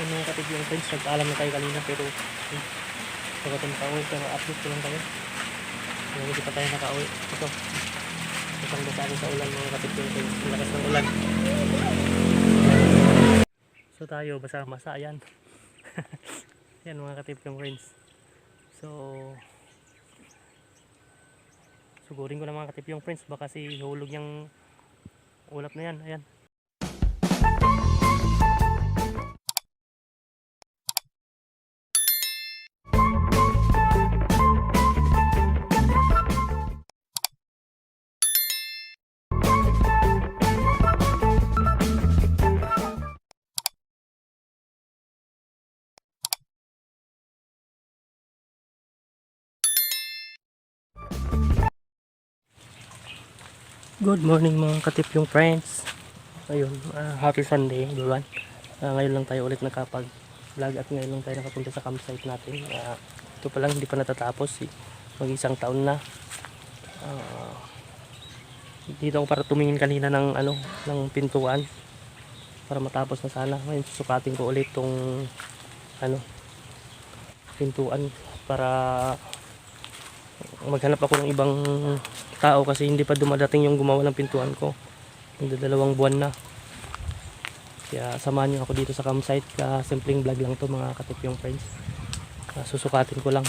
Ayun mga katip yung friends, nagpaalam na tayo kanina pero bago tayo nakauwi pero update ko lang tayo. Kaya hindi pa tayo nakauwi. Ito. Isang basa ako sa ulan mga katip yung friends. Ang lakas ng ulan. So tayo, basa-basa. Ayan. Yan mga katip yung friends. So, sugurin ko na mga katip friends. Baka si hulog yung ulap na yan. Ayan. Good morning mga katip yung friends. Ayun, ah, happy Sunday, everyone. Ah, ngayon lang tayo ulit nakapag vlog at ngayon lang tayo nakapunta sa campsite natin. Ah, ito pa lang, hindi pa natatapos. Eh. Mag isang taon na. Ah, dito ako para tumingin kanina ng ano, ng pintuan para matapos na sana. Ngayon susukatin ko ulit tong ano, pintuan para maghanap ako ng ibang tao kasi hindi pa dumadating yung gumawa ng pintuan ko. Magdadalawang buwan na. Kaya samahan niyo ako dito sa campsite. Ka simpleng vlog lang to mga katip yung friends. Susukatin ko lang.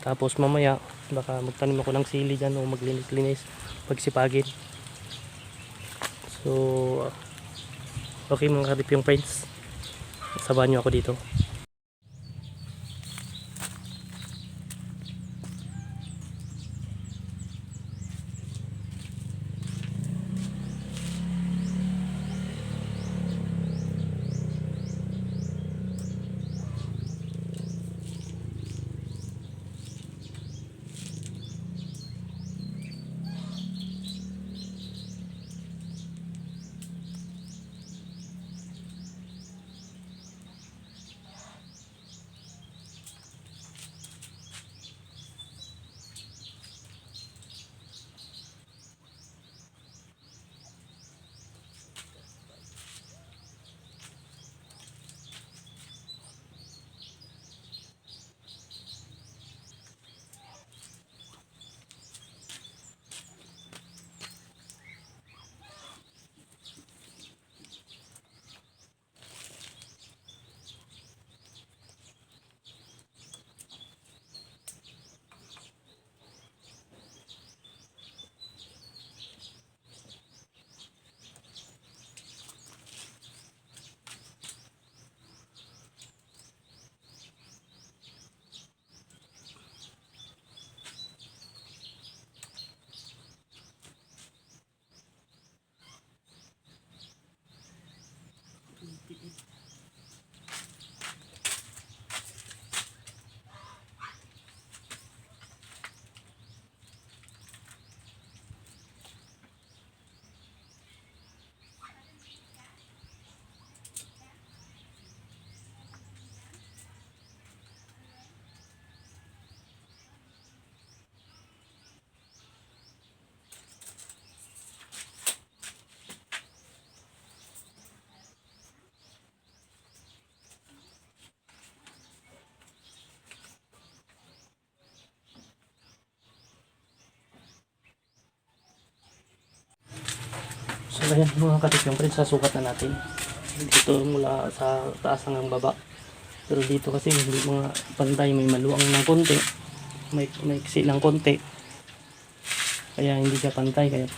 Tapos mamaya baka magtanim ako ng sili dyan o maglinis-linis pagsipagin. So okay mga katip yung friends. Samahan niyo ako dito. So ayan mga katip yung friends, sasukat na natin. Dito mula sa taas hanggang baba. Pero dito kasi hindi mga pantay, may maluwang ng konti. May may iksi ng konti. Kaya hindi siya pantay. Kaya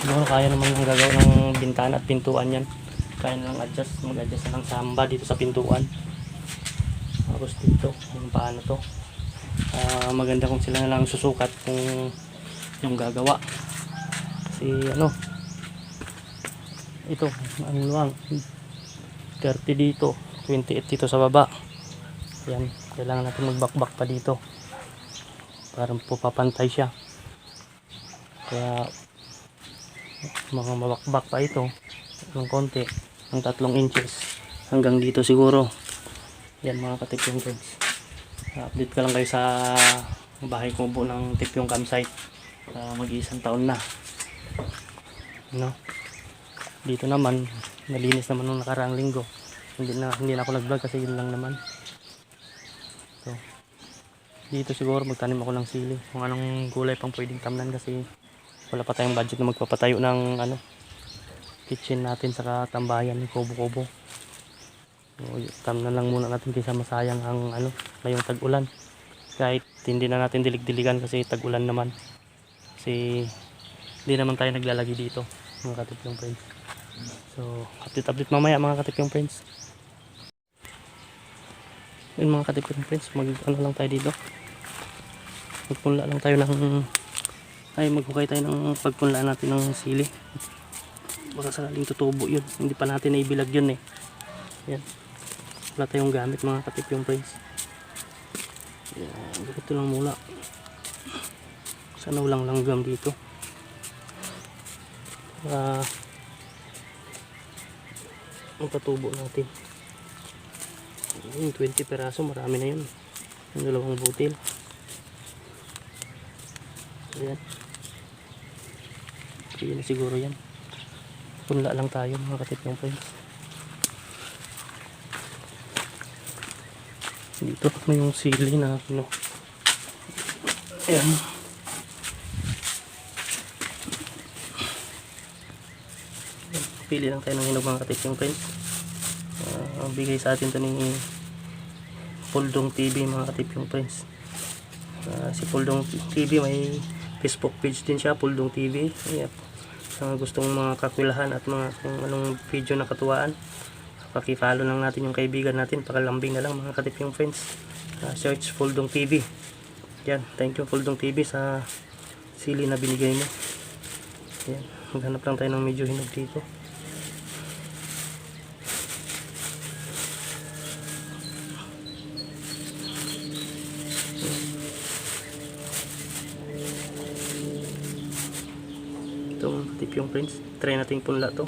siguro kaya naman ng gagawa ng bintana at pintuan yan. Kaya na lang adjust, mag-adjust na lang samba dito sa pintuan. Tapos dito, yung paano to. Ah, maganda kung sila na lang susukat kung yung gagawa si ano? Ito ano lang 30 dito 28 dito sa baba. Yan kailangan natin magbakbak pa dito. Para po papantay siya. Kaya mga mabakbak pa ito ng konti ng tatlong inches hanggang dito siguro. Yan mga katipyong friends update ko lang kayo sa bahay ko po ng tipyong campsite. Uh, mag-iisang taon na no? Dito naman nalinis naman nung nakaraang linggo. Hindi na hindi na ako nag vlog kasi yun lang naman. So dito siguro magtanim ako ng sili. Kung anong gulay pang pwedeng tamnan kasi wala pa tayong budget na magpapatayo ng ano kitchen natin sa tambayan ng kubo-kubo tamnan lang muna natin kaysa masayang ang ano ngayong tag-ulan. Kahit hindi na natin dilig-diligan kasi tag-ulan naman. Kasi hindi naman tayo naglalagi dito mga katip yung friends. So update update mamaya mga katip yung friends. Yun mga katip yung friends mag ano lang tayo dito. Magpunla lang tayo ng ay maghukay tayo ng pagpunla natin ng sili. Baka sakaling tutubo yun. Hindi pa natin naibilag yun eh. Yan. Wala tayong gamit mga katip yung friends. Yan. Dito lang mula. Sana walang langgam dito para ang patubo natin. Yung 20 peraso marami na yun. Yung dalawang butil. Ayan. Na siguro yan. Punla lang tayo mga katip yung friends. Dito may yung sili na ano. Ayan pili lang tayo ng hinog mga katip yung friends Ah, ang bigay sa atin to ni Puldong TV mga katip yung friends Ah, si Puldong TV may Facebook page din siya Puldong TV yep. sa mga gustong mga kakwilahan at mga kung anong video na katuwaan pakipollow lang natin yung kaibigan natin pakalambing na lang mga katip yung friends Ah, search Puldong TV yan thank you Puldong TV sa sili na binigay mo. Yan maghanap lang tayo ng medyo hinog dito yung prints. Try natin punla to.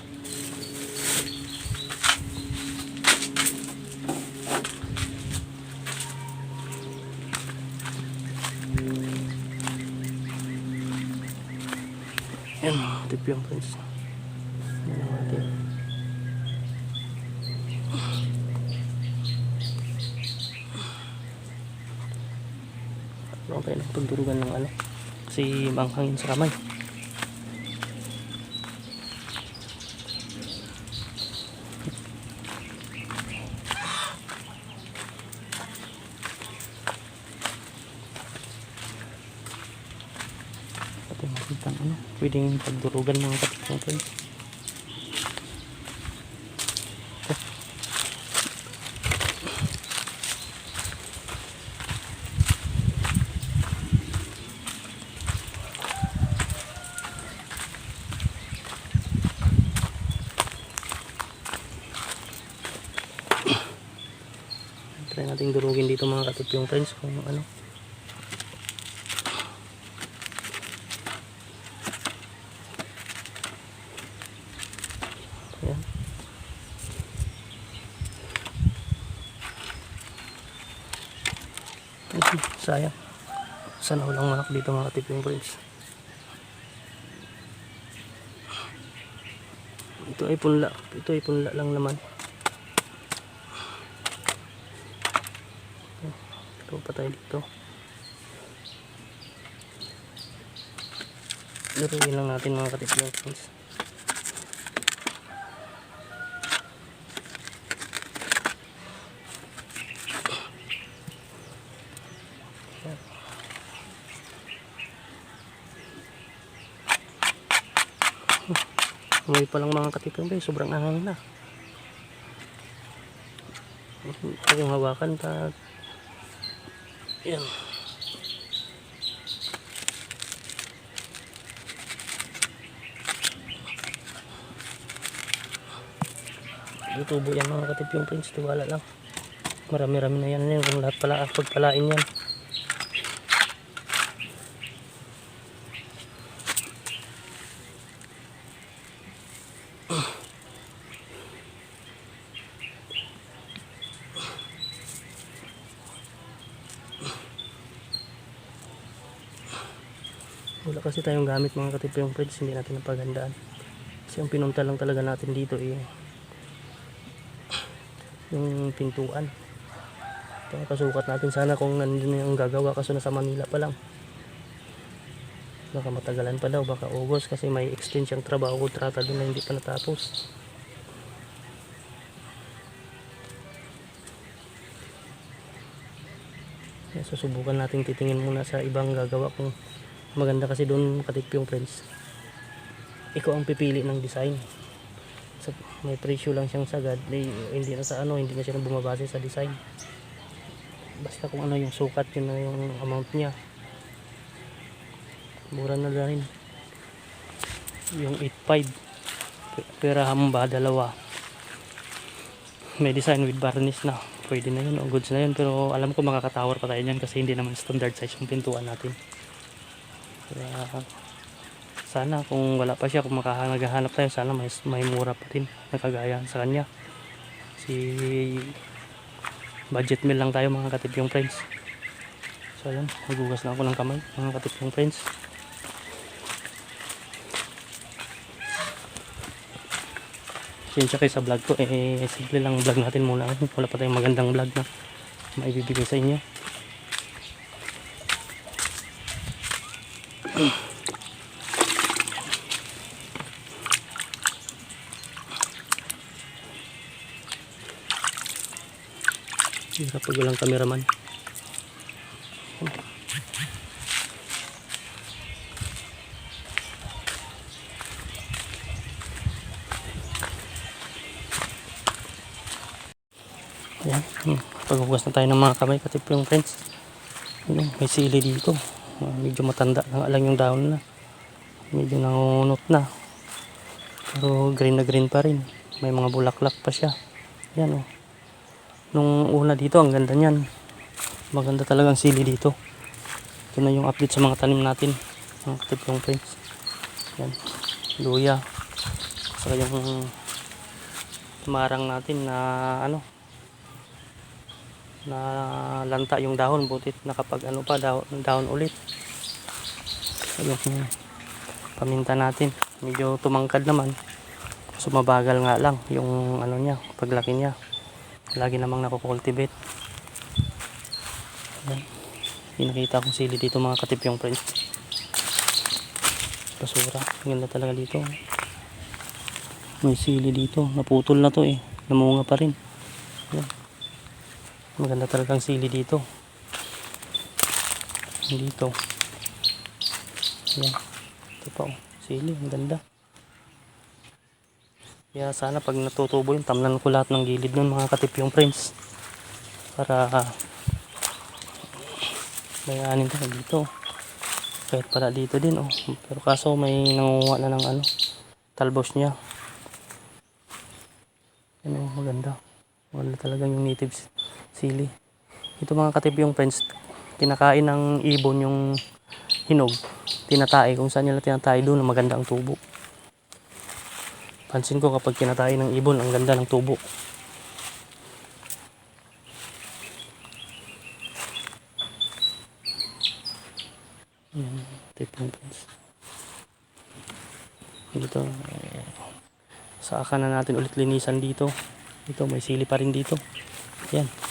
Yan tip yung prints. Yan ang ating Ano kayo ng pagdurugan ng ano kasi manghangin sa kamay pwedeng pagdurugan mga friends. Try natin durugin dito mga katip yung friends kung ano. Sayang. Sana walang manok dito mga katip yung friends. Ito ay punla. Ito ay punla lang naman. Ito pa tayo dito. Luruin lang natin mga katip yung friends. Ngayon pa lang mga katipang guys, sobrang ahang na. Ito yung hawakan pa. Yan. Tutubo yan mga katip yung prince, tiwala lang. Marami-rami na yan yan kung lahat pala pagpalain yan. Wala kasi tayong gamit mga katip yung friends, hindi natin napagandaan. Kasi ang pinunta lang talaga natin dito eh, yung pintuan. Ito, kasukat natin sana kung nandun yung gagawa kaso nasa Manila pa lang. Baka matagalan pa daw, baka August kasi may extend siyang trabaho kontrata doon na hindi pa natapos. Kaya susubukan natin titingin muna sa ibang gagawa kung maganda kasi doon katip yung friends. Ikaw ang pipili ng design. Sa, may presyo lang siyang sagad, di, hindi na sa ano, hindi na siya bumabase sa design. Basta kung ano yung sukat, yun na yung amount niya. Mura na rin. Yung 8.5. P- Pera hamba, dalawa. May design with varnish na. Pwede na yun, o goods na yun. Pero alam ko makakatower pa tayo dyan kasi hindi naman standard size yung pintuan natin. Kaya sana kung wala pa siya, kung makahanap tayo, sana may, may mura pa rin na kagaya sa kanya. Si budget meal lang tayo mga katip yung friends. So ayan, magugas na ako ng kamay mga katip yung friends. Sinsya kayo sa vlog ko, eh simple lang vlog natin muna. Wala pa tayong magandang vlog na maibibigay sa inyo. Hirap pag walang cameraman. Ayan. Hmm. Na tayo ng mga kamay, katip yung friends. Ano, may sili dito. Ah, medyo matanda na lang yung dahon na. Medyo nangunot na. Pero green na green pa rin. May mga bulaklak pa siya. Yan oh. Nung una dito, ang ganda niyan. Maganda talagang sili dito. Ito na yung update sa mga tanim natin. Mga katip yung friends. Yan. Luya. Saka yung marang natin na ano na lanta yung dahon butit nakapag ano pa dahon, dahon ulit. Yung paminta natin. Medyo tumangkad naman. Sumabagal nga lang yung ano niya paglaki niya. Lagi namang nakukultivate. Pinakita kong sili dito mga katip yung friends basura. Ganda talaga dito. May sili dito. Naputol na to eh. Namunga pa rin. Maganda talagang sili dito. Dito. Yan. Ito pa oh. Sili. Ang ganda. Kaya sana pag natutubo yun, tamnan ko lahat ng gilid nun mga katip yung friends. Para may anin tayo dito. Kahit para dito din oh. Pero kaso may nangunguha na ng ano, talbos niya. Ano, maganda. Wala talaga yung natives sili. Ito mga katip yung friends, kinakain ng ibon yung hinog, tinatay. Kung saan nila tinatay doon, maganda ang tubo. Pansin ko kapag kinatay ng ibon, ang ganda ng tubo. Yan, tip yung friends. Dito, eh, na natin ulit linisan dito. Ito, may sili pa rin dito. Yan.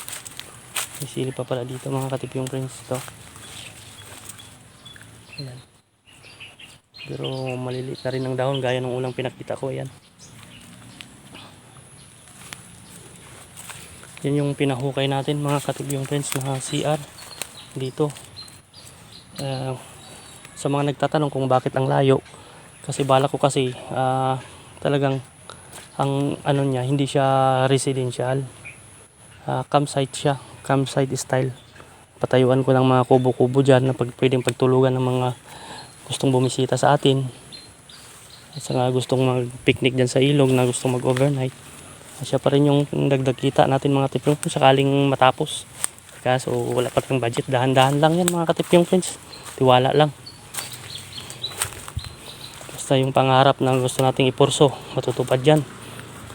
May sili pa pala dito mga katip yung friends to. Ayan. Pero maliliit na rin ang dahon gaya ng unang pinakita ko. Ayan. Yan yung pinahukay natin mga katip yung friends na CR dito. Ah, sa mga nagtatanong kung bakit ang layo kasi bala ko kasi ah, talagang ang ano niya hindi siya residential Ah, campsite siya campsite style. Patayuan ko ng mga kubo-kubo dyan na pag, pwedeng pagtulugan ng mga gustong bumisita sa atin. At saka gustong mag-picnic dyan sa ilog na gustong mag-overnight. Siya pa rin yung dagdag kita natin mga tipyong kung sakaling matapos. Kaso wala pa tayong budget. Dahan-dahan lang yan mga katipyong friends. Tiwala lang. Basta yung pangarap na gusto nating ipurso matutupad yan.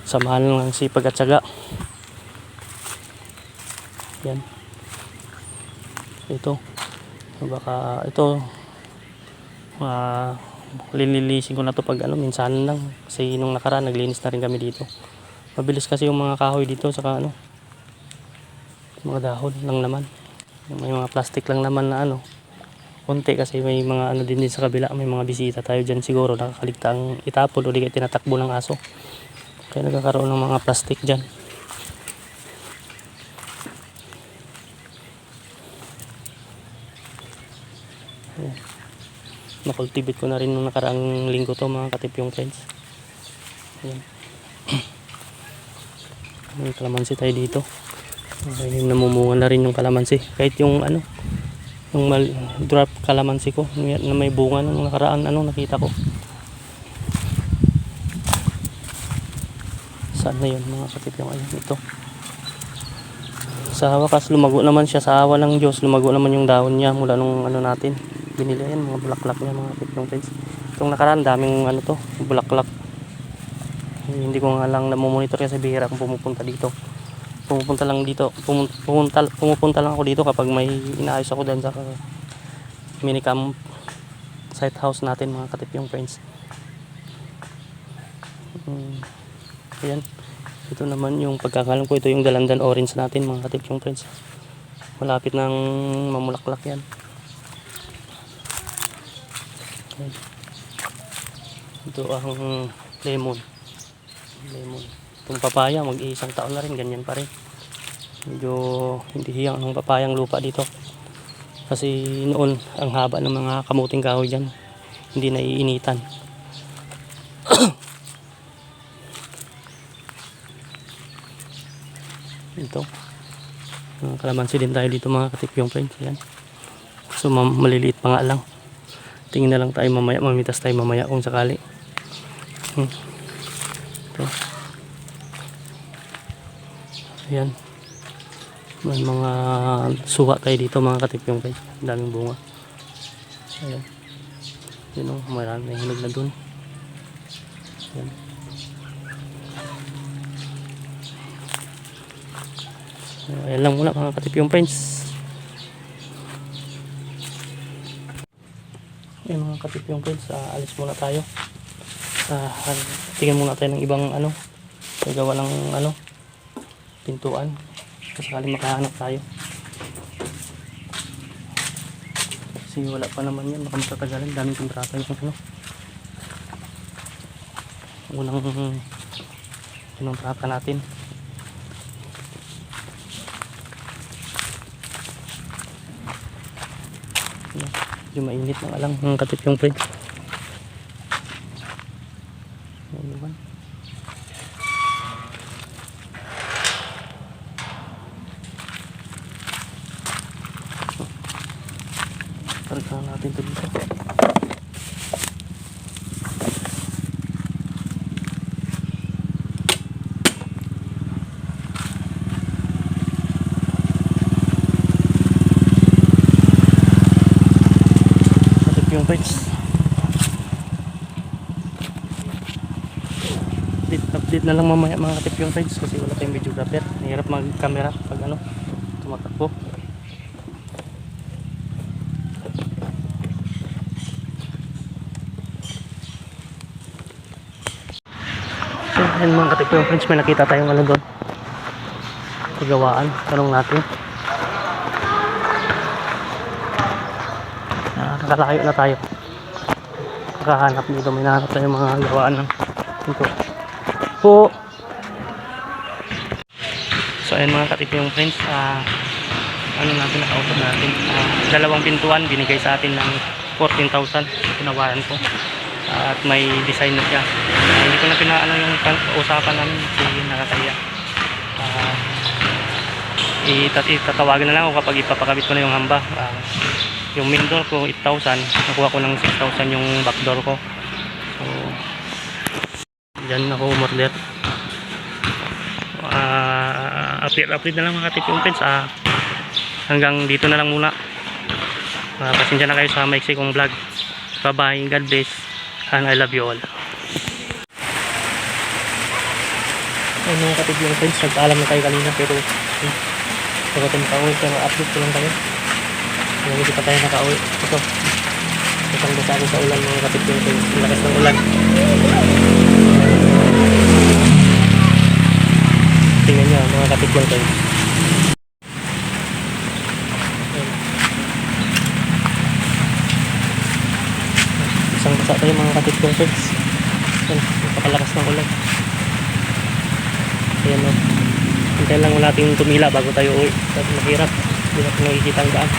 Samahan lang ng sipag at syaga yan ito baka ito uh, linilisin ko na to pag ano minsan lang kasi nung nakaraan naglinis na rin kami dito mabilis kasi yung mga kahoy dito saka ano Mga dahon lang naman. May mga plastic lang naman na ano. Konti kasi may mga ano din din sa kabila. May mga bisita tayo dyan siguro. Nakakaligtang itapon o di kaya tinatakbo ng aso. Kaya nagkakaroon ng mga plastic dyan. Nakultivate ko na rin nung nakaraang linggo to mga katip yung friends. Ayan. May kalamansi tayo dito. Ay, namumunga na rin yung kalamansi. Kahit yung ano, yung mal, drop kalamansi ko na may bunga nung nakaraan ano nakita ko. Saan na yun mga katip yung ayun ito. Sa wakas lumago naman siya sa awa ng Diyos. Lumago naman yung dahon niya mula nung ano natin. Binili yan mga bulaklak niya mga yung friends. Itong nakaraan daming ano to bulaklak. Hindi ko nga lang namomonitor kasi bihira kung pumupunta dito pumupunta lang dito pumunta, pumupunta lang ako dito kapag may inaayos ako dyan sa minicamp site house natin mga katip yung friends mm, ayan ito naman yung pagkakalam ko ito yung dalandan orange natin mga katip yung friends malapit nang mamulaklak yan. Ito ang lemon. Lemon. Itong papaya mag iisang taon na rin ganyan pa rin. Medyo hindi hiyang ang papayang lupa dito. Kasi noon ang haba ng mga kamuting kahoy dyan. Hindi naiinitan. Ito. Kalamansi din tayo dito mga katip yung friends. Yan so ma- maliliit pa nga lang tingin na lang tayo mamaya mamitas tayo mamaya kung sakali hmm. Ayan. May mga suha tayo dito mga katip yung guys. Daming bunga. Ayan. Yun o, marami na hinog na dun. Ayan. Ayan lang muna mga katip yung friends. Ayan mga katip yung friends. ah, alis muna tayo. Ah, tingnan muna tayo ng ibang ano. Gagawa ng ano pintuan kasi sakali makahanap tayo kasi wala pa naman yan baka matatagalan daming kontrata yung ano unang kontrata natin Yung mainit na lang ang katip yung friend Ano ba? Kargahan natin ito dito. Patip yung friends. Update, update na lang mamaya mga katip yung friends kasi wala tayong videographer. Mahirap mag-camera pag ano, tumatakbo. So, ayun mga katip yung friends, may nakita tayong ano doon. Pagawaan, tanong natin. Nakakalayo na tayo. Nakahanap dito, may nahanap tayong mga gawaan ng ito. Po! So, ayun mga katip yung friends, ah, ano natin nakausap natin. Ah, dalawang pintuan, binigay sa atin ng 14,000. Tinawaran ko at may design na siya. Ah, hindi ko na pinaano yung pan- usapan namin kasi nakakaya. Ah, itat itatawagan na lang ako kapag ipapakabit ko na yung hamba. Ah, yung main door ko 8,000, nakuha ko ng 6,000 yung back door ko. Dyan ako umorder. Ah, update update na lang mga tip yung friends. Ah, hanggang dito na lang muna. Ah, pasensya na kayo sa maiksi kong vlog. Bye-bye. God bless. And I love you all. Ay, mga katib yung friends, nagpaalam na tayo kanina pero hmm, bago tayo nakauwi pero update ko lang tayo. Kung hindi pa tayo nakauwi. Ito. Isang basa sa ulan mga katib yung friends. Lakas ng ulan. Tingnan nyo, mga kapit lang kayo. Isang basa tayo mga kapit lang kayo. Yan, napakalakas ng ulan. Ayan oh. o. Hintay lang wala ating tumila bago tayo uwi. Kasi mahirap. Hindi natin nakikita ang daan.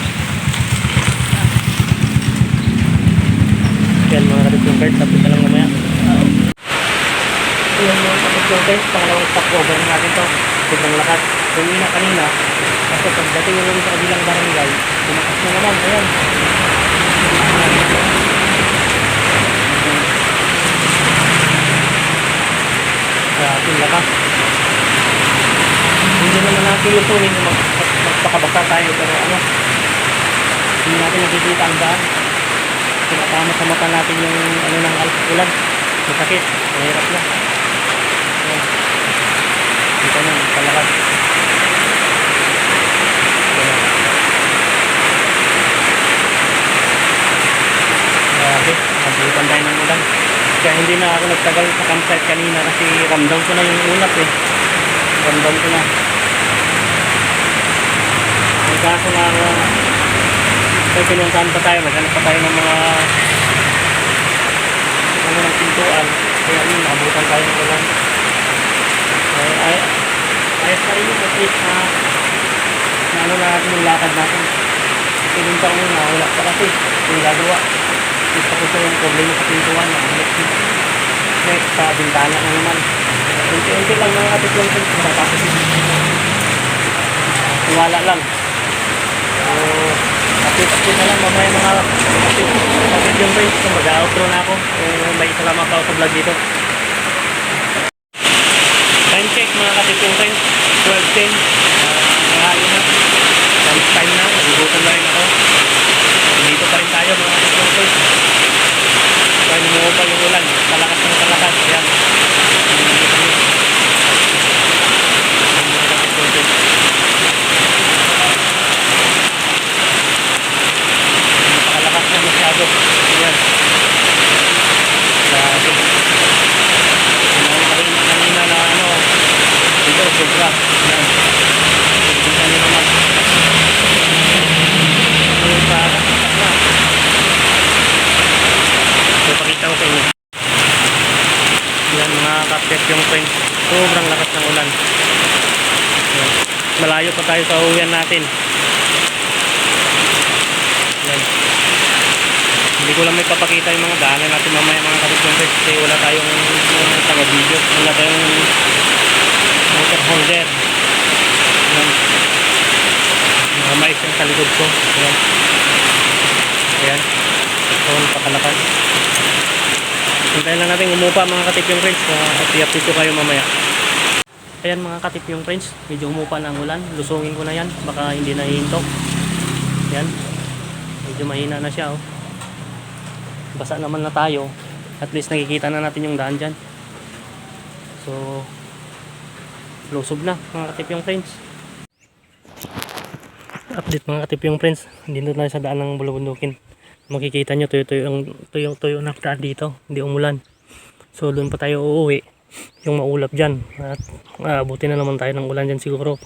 Yan mga kapit yung bird. Tapos ka lang mamaya. Ayan mga katip yung friends. Pangalawang stop over natin to. Sobrang lakas. Tumina kanina. Kasi pagdating naman sa kabilang barangay, tumakas na naman. Ayan. Grabe, lakas. Hindi naman natin lutuin yung mag, magpakabasa tayo pero ano, hindi natin nakikita ang daan. Tinatama sa mata natin yung ano ng ulan. Masakit. Mahirap na. Dito na, palakas. Ayan. Grabe, nabutan tayo ng ulan. Kaya hindi na ako nagtagal sa campsite kanina kasi ramdam ko na yung ulat eh. Ramdam ko na. Ang kaso na uh, kaya pinuntahan pa tayo, maghanap pa tayo ng mga ano ng pintuan. Kaya yun, nakabutan tayo ng ulan. Ay, ay, ayos na rin yun at least na na na natin yung lakad natin. Kasi dun sa una, wala pa kasi yung gagawa. Gusto ko sa yung problema sa pintuan. Ang next sa bintana na naman. Unti-unti lang mga katiklong ko. Matatapos yun. Tiwala lang. So, update-update na lang mamaya mga kapit yung friends. So, mag-outro na ako. So, may salamat ako sa vlog dito. Time check mga kapit yung friends. 12.10. Uh, Nangayon na. Lunch time na. Nagugutom na rin ako. Dito pa rin tayo mga kapit yung friends. Kaya lumuha yung ulan. Kalakas ng kalakas. Yan. Nandito kami. Ang mga kapit yung friends. Napakalakas na masyado. Yan. Grabe. Ano kanina, kanina na ano. Dito, sobra. Yan. Tingnan nyo naman. Ano pa? Na. So, pakita ko sa inyo. Yan mga kapit yung friends. Sobrang lakas ng ulan. Yan. Malayo pa tayo sa uwian natin. Yan. Hindi ko lang may papakita yung mga daanan natin mamaya mga kapit yung friends. Kasi wala tayong uh, taga-video. Wala tayong motor holder. Yan. Mga mais yung sa likod ko. Yan. Ayan. Ito, napakalakas. Hintayin lang natin umupa mga katip yung friends. Uh, at i-update ko kayo mamaya. Ayan mga katip yung friends. Medyo umupa na ang ulan. Lusungin ko na yan. Baka hindi nahihinto. Ayan. Medyo mahina na siya oh. Basa naman na tayo. At least nakikita na natin yung daan dyan. So, lusob na mga katip yung friends. Update mga katip yung friends. Dito tayo sa daan ng bulubundukin makikita nyo tuyo-tuyo ang tuyo-tuyo na daan dito hindi umulan so doon pa tayo uuwi yung maulap dyan. At aabutin na naman tayo ng ulan dyan siguro.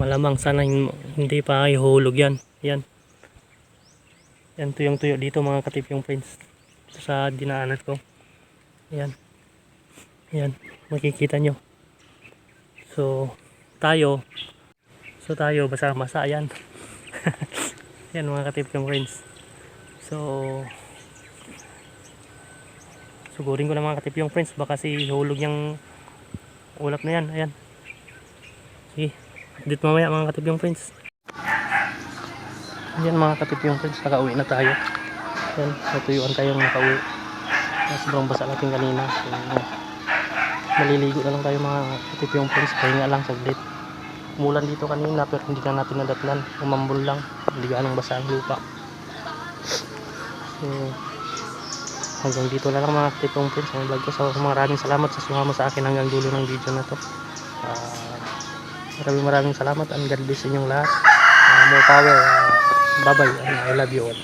Malamang sana hin- hindi pa ihulog yan. Yan. Yan tuyong-tuyo dito mga katip yung friends sa dinaanan ko. Yan. Yan. Makikita nyo. So tayo. So tayo basa-basa. Yan. Yan mga katip yung So, sugurin ko na mga katip yung friends. Baka si hulog yung ulap na yan. Ayan. Sige. Update mamaya mga katip yung friends. Ayan mga katip yung friends. Nakauwi na tayo. Ayan. Natuyuan tayong nakauwi. Sobrang basa natin kanina. So, maliligo na lang tayo mga katip yung friends. Pahinga lang saglit. Umulan dito kanina pero hindi na natin nadatnan. Umambol lang. Hindi ganang basa ang lupa. So, hanggang dito na lang mga tipong friends ang vlog ko. So, maraming salamat sa sumama sa akin hanggang dulo ng video na to. Ah, maraming maraming salamat and God bless inyong lahat. Ah, more power. Ah, bye bye and I love you all.